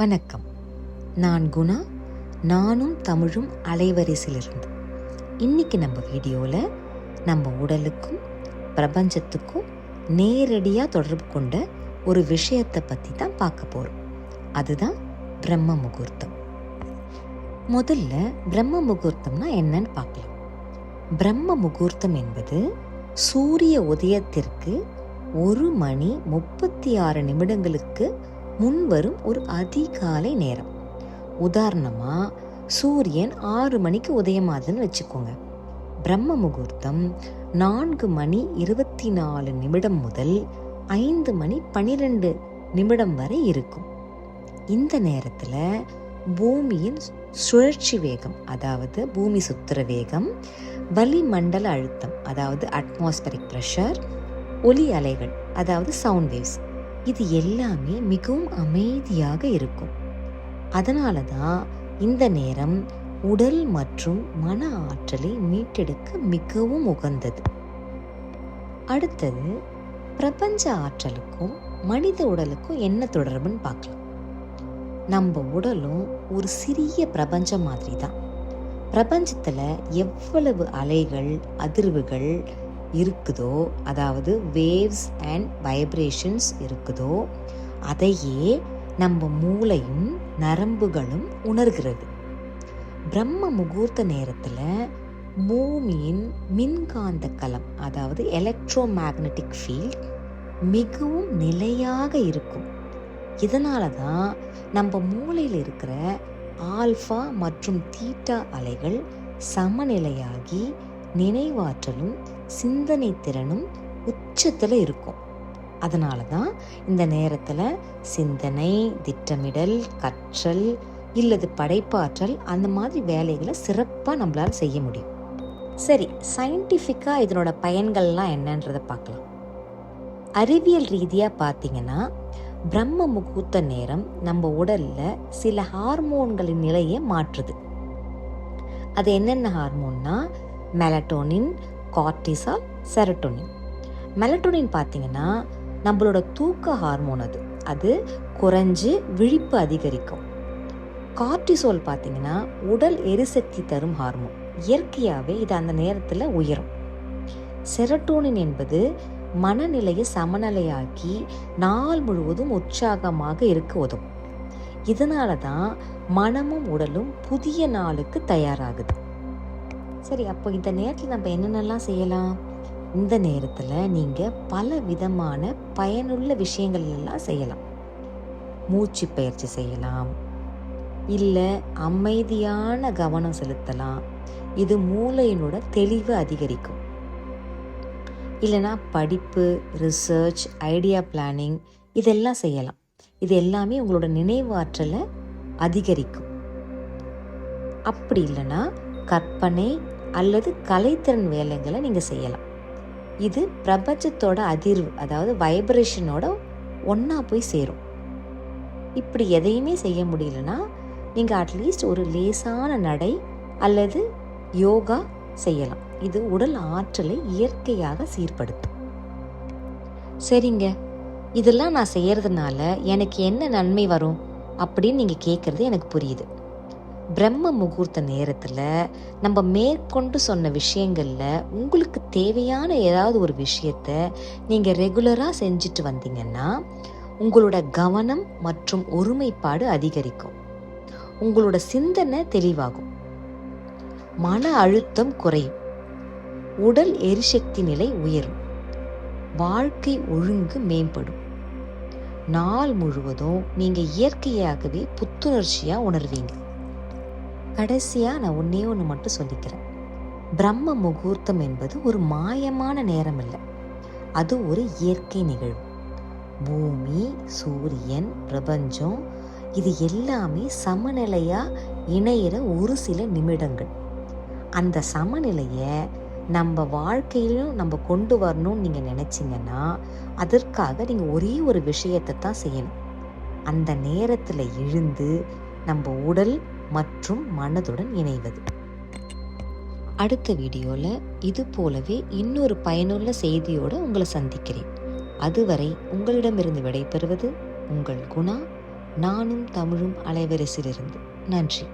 வணக்கம். நான் குணா நானும் தமிழும் அலைவரிசையிலிருந்து. இன்னைக்கு நம்ம வீடியோவில் நம்ம உடலுக்கும் பிரபஞ்சத்துக்கும் நேரடியாக தொடர்பு கொண்ட ஒரு விஷயத்தை பற்றி தான் பார்க்க போகிறோம் அதுதான் பிரம்ம முகூர்த்தம். முதல்ல பிரம்ம முகூர்த்தம்னா என்னன்னு பார்க்கலாம். பிரம்ம முகூர்த்தம் என்பது சூரிய உதயத்திற்கு ஒரு மணி முப்பத்தி ஆறு நிமிடங்களுக்கு முன் வரும் ஒரு அதிகாலை நேரம். உதாரணமாக சூரியன் ஆறு மணிக்கு உதயமாதுன்னு வச்சுக்கோங்க. பிரம்ம முகூர்த்தம் நான்கு மணி இருபத்தி நாலு நிமிடம் முதல் ஐந்து மணி பனிரெண்டு நிமிடம் வரை இருக்கும். இந்த நேரத்தில் பூமியின் சுழற்சி வேகம் அதாவது பூமி சுத்துற வேகம் வளிமண்டல அழுத்தம் அதாவது அட்மாஸ்பரிக் ப்ரெஷர் ஒலி அலைகள் அதாவது சவுண்ட் வேவ்ஸ் இது எல்லாமே மிகவும் அமைதியாக இருக்கும். அதனால தான் இந்த நேரம் உடல் மற்றும் மன ஆற்றலை மீட்டெடுக்க மிகவும் உகந்தது. அடுத்தது பிரபஞ்ச ஆற்றலுக்கும் மனித உடலுக்கும் என்ன தொடர்புன்னு பார்க்கலாம். நம்ம உடலும் ஒரு சிறிய பிரபஞ்சம் மாதிரி தான் பிரபஞ்சத்தில் எவ்வளவு அலைகள் அதிர்வுகள் இருக்குதோ அதாவது வேவ்ஸ் அண்ட் வைப்ரேஷன்ஸ் இருக்குதோ அதையே நம்ம மூளையும் நரம்புகளும் உணர்கிறது. பிரம்ம முகூர்த்த நேரத்தில் பூமியின் மின்காந்த களம் அதாவது எலக்ட்ரோ மேக்னட்டிக் ஃபீல்ட் மிகவும் நிலையாக இருக்கும். இதனால தான் நம்ம மூளையில் இருக்கிற ஆல்ஃபா மற்றும் தீட்டா அலைகள் சமநிலையாகி நினைவாற்றலும் சிந்தனை திறனும் உச்சத்தில் இருக்கும். அதனால தான் இந்த நேரத்தில் சிந்தனை திட்டமிடல் கற்றல் இல்லது படைப்பாற்றல் அந்த மாதிரி வேலைகளை சிறப்பாக நம்மளால் செய்ய முடியும். சரி சயின்டிஃபிக்காக இதனோட பயன்கள்லாம் என்னன்றதை பார்க்கலாம். அறிவியல் ரீதியாக பார்த்தீங்கன்னா பிரம்ம முகூர்த்த நேரம் நம்ம உடலில் சில ஹார்மோன்களின் நிலையை மாற்றுது. அது என்னென்ன ஹார்மோன்னா மெலட்டோனின் கார்டிசால் செரட்டோனின் மெலட்டோனின் பார்த்தீங்கன்னா நம்மளோட தூக்க ஹார்மோன் அது. அது குறைஞ்சு விழிப்பு அதிகரிக்கும். கார்டிசோல் பார்த்தீங்கன்னா உடல் எரிசக்தி தரும் ஹார்மோன் இயற்கையாகவே இது அந்த நேரத்தில் உயரும். செரட்டோனின் என்பது மனநிலையை சமநிலையாக்கி நாள் முழுவதும் உற்சாகமாக இருக்க உதவும். இதனால தான் மனமும் உடலும் புதிய நாளுக்கு தயாராகுது. சரி அப்போ இந்த நேரத்தில் நம்ம என்னென்னலாம் செய்யலாம்? இந்த நேரத்தில் நீங்கள் பல விதமான பயனுள்ள விஷயங்கள் எல்லாம் செய்யலாம். மூச்சு பயிற்சி செய்யலாம். இல்லை அமைதியான கவனம் செலுத்தலாம். இது மூளையினோட தெளிவு அதிகரிக்கும். இல்லைனா படிப்பு ரிசர்ச் ஐடியா பிளானிங் இதெல்லாம் செய்யலாம். இது எல்லாமே உங்களோட நினைவாற்றலை அதிகரிக்கும். அப்படி இல்லைன்னா கற்பனை அல்லது கலைத்திறன் வேலைங்களை நீங்கள் செய்யலாம். இது பிரபஞ்சத்தோட அதிர்வு அதாவது வைப்ரேஷனோட ஒன்றா போய் சேரும். இப்படி எதையுமே செய்ய முடியலன்னா நீங்கள் அட்லீஸ்ட் ஒரு லேசான நடை அல்லது யோகா செய்யலாம். இது உடல் ஆற்றலை இயற்கையாக சீர்படுத்தும். சரிங்க. இதெல்லாம் நான் செய்கிறதுனால எனக்கு என்ன நன்மை வரும் அப்படின்னு நீங்கள் கேட்குறது எனக்கு புரியுது. பிரம்ம முகூர்த்த நேரத்தில் நம்ம மேற்கொண்டு சொன்ன விஷயங்களில் உங்களுக்கு தேவையான ஏதாவது ஒரு விஷயத்த நீங்கள் ரெகுலராக செஞ்சுட்டு வந்தீங்கன்னா உங்களோட கவனம் மற்றும் ஒருமைப்பாடு அதிகரிக்கும். உங்களோட சிந்தனை தெளிவாகும். மன அழுத்தம் குறையும். உடல் எரிசக்தி நிலை உயரும். வாழ்க்கை ஒழுங்கு மேம்படும். நாள் முழுவதும் நீங்கள் இயற்கையாகவே புத்துணர்ச்சியாக உணர்வீங்க. கடைசியாக நான் ஒன்றே ஒன்று மட்டும் சொல்லிக்கிறேன். பிரம்ம முகூர்த்தம் என்பது ஒரு மாயமான நேரம் இல்லை. அது ஒரு இயற்கை நிகழ்வு. பூமி சூரியன் பிரபஞ்சம் இது எல்லாமே சமநிலையாக இணையிற ஒரு சில நிமிடங்கள். அந்த சமநிலையை நம்ம வாழ்க்கையிலும் நம்ம கொண்டு வரணும்னு நீங்கள் நினச்சிங்கன்னா அதற்காக நீங்கள் ஒரே ஒரு விஷயத்தை தான் செய்யணும். அந்த நேரத்தில் எழுந்து நம்ம உடல் மற்றும் மனதுடன் இணைவது. அடுத்த வீடியோவில் இது போலவே இன்னொரு பயனுள்ள செய்தியோடு உங்களை சந்திக்கிறேன். அதுவரை உங்களிடமிருந்து விடைபெறுவது உங்கள் குணா. நானும் தமிழும் அலைவரிசையிலிருந்து. நன்றி.